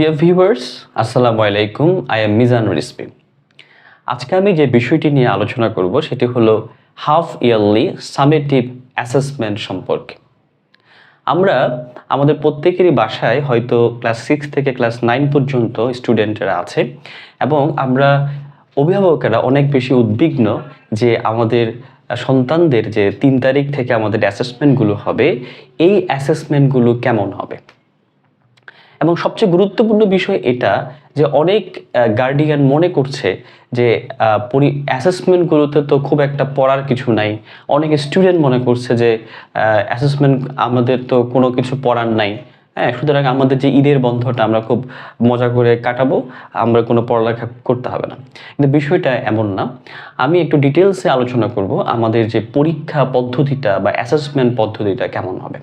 Dear viewers আসসালামু আলাইকুম। I am Mizanur ইসমি আজকে আমি যে বিষয়টি নিয়ে আলোচনা করব সেটি হলো হাফ ইয়ারলি সামেটিভ অ্যাসেসমেন্ট সম্পর্কে। আমরা আমাদের প্রত্যেকেরই বাসায় হয়তো ক্লাস সিক্স থেকে ক্লাস নাইন পর্যন্ত স্টুডেন্টরা আছে এবং আমরা অভিভাবকেরা অনেক বেশি উদ্বিগ্ন যে আমাদের সন্তানদের যে তিন তারিখ থেকে আমাদের অ্যাসেসমেন্টগুলো হবে, এই অ্যাসেসমেন্টগুলো কেমন হবে? এবং সবচেয়ে গুরুত্বপূর্ণ বিষয় এটা যে অনেক গার্ডিয়ান মনে করছে যে পরি অ্যাসেসমেন্টগুলোতে তো খুব একটা পড়ার কিছু নাই। অনেক স্টুডেন্ট মনে করছে যে অ্যাসেসমেন্ট আমাদের তো কোনো কিছু পড়ার নাই। হ্যাঁ সুতরাং আমাদের যে ঈদের বন্ধটা আমরা খুব মজা করে কাটাবো, আমরা কোনো পড়ালেখা করতে হবে না। কিন্তু বিষয়টা এমন না। আমি একটু ডিটেলসে আলোচনা করব আমাদের যে পরীক্ষা পদ্ধতিটা বা অ্যাসেসমেন্ট পদ্ধতিটা কেমন হবে।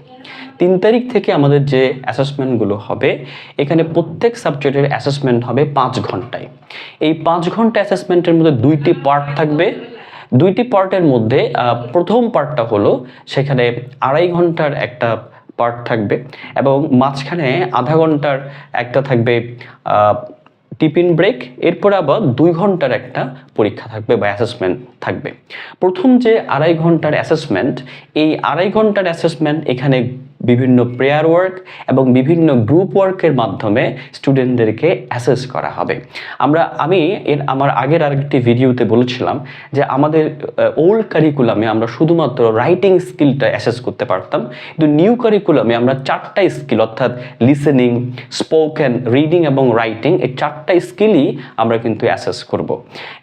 তিন তারিখ থেকে আমাদের যে অ্যাসেসমেন্টগুলো হবে, এখানে প্রত্যেক সাবজেক্টের অ্যাসেসমেন্ট হবে পাঁচ ঘন্টায়। এই পাঁচ ঘণ্টা অ্যাসেসমেন্টের মধ্যে দুইটি পার্ট থাকবে। দুইটি পার্টের মধ্যে প্রথম পার্টটা হলো সেখানে আড়াই ঘণ্টার একটা পার্ট থাকবে এবং মাঝখানে আধা ঘণ্টার একটা থাকবে টিফিন ব্রেক এরপর আবার দুই ঘণ্টার একটা পরীক্ষা থাকবে বা অ্যাসেসমেন্ট থাকবে। প্রথম যে আড়াই ঘণ্টার অ্যাসেসমেন্ট এই আড়াই ঘণ্টার অ্যাসেসমেন্ট এখানে বিভিন্ন প্রেয়ার ওয়ার্ক এবং বিভিন্ন গ্রুপ ওয়ার্কের মাধ্যমে স্টুডেন্টদেরকে অ্যাসেস করা হবে। আমরা, আমি এর, আমার আগের আরেকটি ভিডিওতে বলেছিলাম যে আমাদের ওল্ড কারিকুলামে আমরা শুধুমাত্র রাইটিং স্কিলটা অ্যাসেস করতে পারতাম। কিন্তু নিউ কারিকুলামে আমরা চারটা স্কিল অর্থাৎ লিসেনিং স্পোকেন রিডিং এবং রাইটিং এই চারটা স্কিলই আমরা কিন্তু অ্যাসেস করব।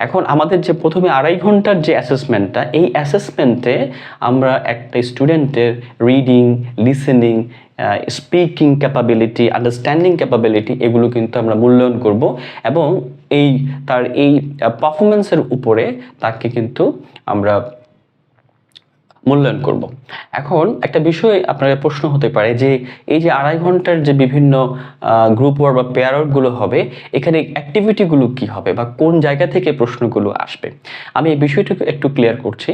এখন আমাদের যে প্রথমে আড়াই ঘণ্টার যে অ্যাসেসমেন্টটা এই অ্যাসেসমেন্টে আমরা একটা স্টুডেন্টের reading listening speaking capability understanding capability এগুলো কিন্তু আমরা মূল্যায়ন করব এবং এই তার এই পারফরমেন্সের উপরে তাকে কিন্তু আমরা মূল্যায়ন করব। এখন একটা বিষয় আপনার প্রশ্ন হতে পারে যে এই যে আড়াই ঘণ্টার যে বিভিন্ন গ্রুপ ওয়ার্ক বা পেয়ার ওয়ার্কগুলো হবে, এখানে অ্যাক্টিভিটিগুলো কি হবে বা কোন জায়গা থেকে প্রশ্নগুলো আসবে? আমি এই বিষয়টাকে একটু ক্লিয়ার করছি।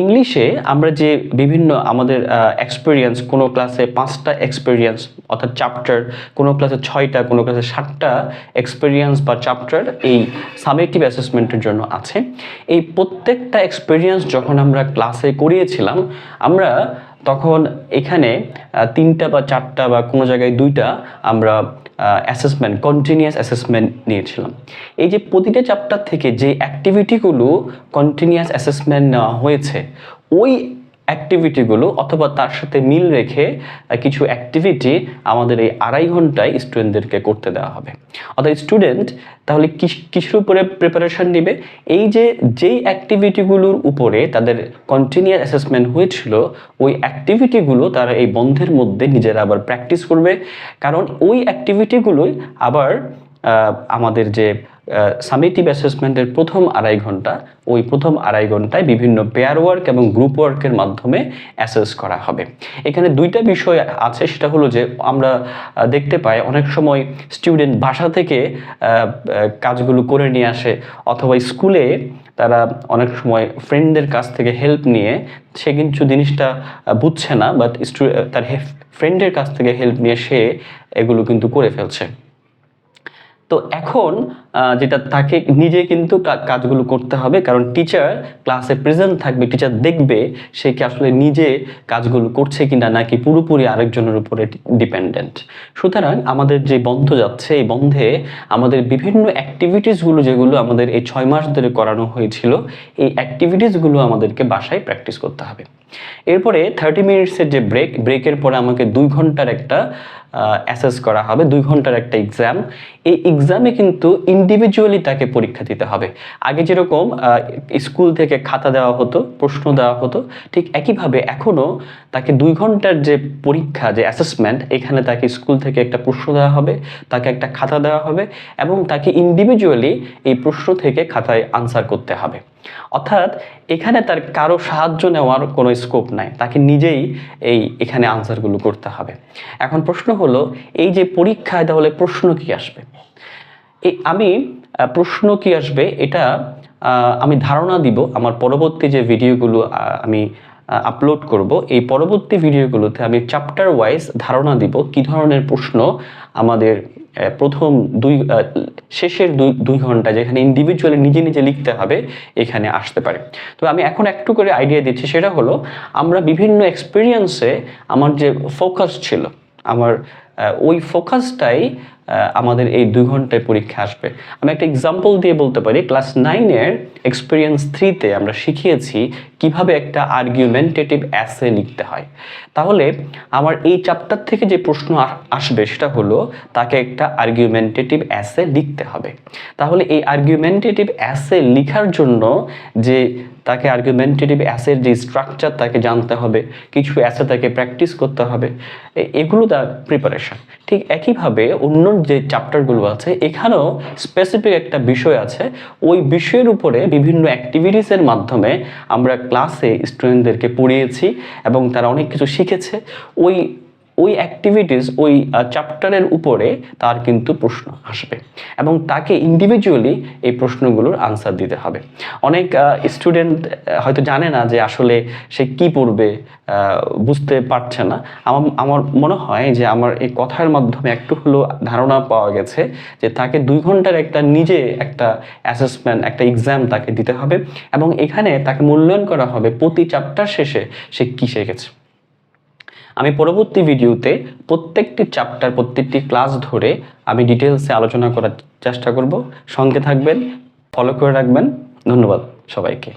ইংলিশে আমরা যে বিভিন্ন আমাদের এক্সপিরিয়েন্স কোনো ক্লাসে পাঁচটা এক্সপিরিয়েন্স অর্থাৎ চ্যাপ্টার কোনো ক্লাসে ছয়টা, কোনো ক্লাসে সাতটা এক্সপিরিয়েন্স বা চ্যাপ্টার এই সাবজেক্টিভ অ্যাসেসমেন্টের জন্য আছে। এই প্রত্যেকটা এক্সপিরিয়েন্স যখন আমরা ক্লাসে করিয়েছিলাম, আমরা তখন এখানে তিনটা বা চারটা বা কোনো জায়গায় দুইটা আমরা অ্যাসেসমেন্ট কন্টিনিউয়াস অ্যাসেসমেন্ট নিয়েছিলাম। এই যে প্রতিটা চ্যাপ্টার থেকে যে অ্যাক্টিভিটিগুলো কন্টিনিউয়াস অ্যাসেসমেন্ট নেওয়া হয়েছে, ওই অ্যাক্টিভিটিগুলো অথবা তার সাথে মিল রেখে কিছু অ্যাক্টিভিটি আমাদের এই আড়াই ঘন্টায় স্টুডেন্টদেরকে করতে দেওয়া হবে। অর্থাৎ স্টুডেন্ট তাহলে কিস- কিসের উপরে প্রিপারেশন নেবে? এই যে, যেই অ্যাক্টিভিটিগুলোর উপরে তাদের কন্টিনিউয়াস অ্যাসেসমেন্ট হয়েছিল, ওই অ্যাক্টিভিটিগুলো তারা এই বন্ধের মধ্যে নিজেরা আবার প্র্যাকটিস করবে। কারণ ওই অ্যাক্টিভিটিগুলোই আবার আমাদের যে সামেটিভ অ্যাসেসমেন্টের প্রথম আড়াই ঘণ্টা, ওই প্রথম আড়াই ঘন্টায় বিভিন্ন পেয়ার ওয়ার্ক এবং গ্রুপ ওয়ার্কের মাধ্যমে অ্যাসেস করা হবে। এখানে দুইটা বিষয় আছে, সেটা হলো যে, আমরা দেখতে পাই অনেক সময় স্টুডেন্ট বাসা থেকে কাজগুলো করে নিয়ে আসে, অথবা স্কুলে তারা অনেক সময় ফ্রেন্ডদের কাছ থেকে হেল্প নিয়ে, সে কিন্তু জিনিসটা বুঝছে না বাট তার ফ্রেন্ডের কাছ থেকে হেল্প নিয়ে সে এগুলো কিন্তু করে ফেলছে। তো এখন যেটা তাকে নিজে কিন্তু কাজগুলো করতে হবে। কারণ টিচার ক্লাসে প্রেজেন্ট থাকবে টিচার দেখবে সে কি আসলে নিজে কাজগুলো করছে কিনা, নাকি পুরোপুরি আরেকজনের উপরে ডিপেন্ডেন্ট সুতরাং আমাদের যে বন্ধ যাচ্ছে, এই বন্ধে আমাদের বিভিন্ন অ্যাক্টিভিটিসগুলো যেগুলো আমাদের এই ছয় মাস ধরে করানো হয়েছিল, এই অ্যাক্টিভিটিসগুলো আমাদেরকে বাসায় প্র্যাকটিস করতে হবে। এরপরে থার্টি মিনিটসের যে ব্রেক ব্রেকের পরে আমাকে দুই ঘণ্টার একটা অ্যাসেস করা হবে, দুই ঘণ্টার একটা এক্সাম এই এক্সামে কিন্তু ইন্ডিভিজুয়ালি তাকে পরীক্ষা দিতে হবে। আগে যেরকম স্কুল থেকে খাতা দেওয়া হতো, প্রশ্ন দেওয়া হতো, ঠিক একইভাবে এখনও তাকে দুই ঘণ্টার যে পরীক্ষা, যে অ্যাসেসমেন্ট এখানে তাকে স্কুল থেকে একটা প্রশ্ন দেওয়া হবে, তাকে একটা খাতা দেওয়া হবে এবং তাকে ইন্ডিভিজুয়ালি এই প্রশ্ন থেকে খাতায় আনসার করতে হবে। অর্থাৎ এখানে তার কারও সাহায্য নেওয়ার কোনো স্কোপ নাই। তাকে নিজেই এই এখানে আনসারগুলো করতে হবে। এখন প্রশ্ন হলো, এই যে পরীক্ষায় তাহলে প্রশ্ন কি আসবে? আমি প্রশ্ন কি আসবে? এটা আমি ধারণা দিব। আমার পরবর্তী যে ভিডিওগুলো আমি আপলোড করব, এই পরবর্তী ভিডিওগুলোতে আমি চ্যাপ্টার ওয়াইজ ধারণা দিব কি ধরনের প্রশ্ন আমাদের প্রথম দুই শেষের দুই দুই ঘণ্টা যেখানে ইন্ডিভিজুয়ালি নিজে নিজে লিখতে হবে, এখানে আসতে পারে। তো আমি এখন একটু করে আইডিয়া দিচ্ছি, সেটা হলো, আমরা বিভিন্ন এক্সপিরিয়েন্সে আমার যে ফোকাস ছিল, আমার ওই ফোকাসটাই আমাদের এই দুই ঘন্টায় পরীক্ষা আসবে। আমি একটা এক্সাম্পল দিয়ে বলতে পারি। ক্লাস নাইনের এক্সপিরিয়েন্স থ্রিতে আমরা শিখিয়েছি কীভাবে একটা আর্গুমেন্টেটিভ অ্যাসে লিখতে হয়। তাহলে আমার এই চ্যাপ্টার থেকে যে প্রশ্ন আসবে সেটা হলো, তাকে একটা আর্গুমেন্টেটিভ অ্যাসে লিখতে হবে। তাহলে এই আর্গুমেন্টেটিভ অ্যাসে লেখার জন্য যে তাকে আর্গুমেন্টেটিভ অ্যাসের যে স্ট্রাকচার তাকে জানতে হবে, কিছু অ্যাসে তাকে প্র্যাকটিস করতে হবে এগুলো তার প্রিপারেশন ঠিক একইভাবে অন্য যে চ্যাপ্টারগুলো আছে, এখানেও স্পেসিফিক একটা বিষয় আছে। ওই বিষয়ের উপরে বিভিন্ন অ্যাক্টিভিটিসের মাধ্যমে আমরা ক্লাসে স্টুডেন্টদেরকে পড়িয়েছি এবং তারা অনেক কিছু শিখেছে। ওই ওই অ্যাক্টিভিটিস ওই চ্যাপ্টারের উপরে তার কিন্তু প্রশ্ন আসবে এবং তাকে ইন্ডিভিজুয়ালি এই প্রশ্নগুলোর আনসার দিতে হবে। অনেক স্টুডেন্ট হয়তো জানে না যে আসলে সে কি পড়বে বুঝতে পারছে না। আমার আমার মনে হয় যে আমার এই কথার মাধ্যমে একটু হলেও ধারণা পাওয়া গেছে যে তাকে দুই ঘণ্টার একটা নিজে একটা অ্যাসেসমেন্ট একটা এক্সাম তাকে দিতে হবে এবং এখানে তাকে মূল্যায়ন করা হবে প্রতি চ্যাপ্টার শেষে সে কী শিখেছে। আমি পরবর্তী ভিডিওতে প্রত্যেকটি চ্যাপ্টার প্রত্যেকটি ক্লাস ধরে আমি ডিটেলসে আলোচনা করার চেষ্টা করব। সঙ্গে থাকবেন ফলো করে রাখবেন। ধন্যবাদ সবাইকে।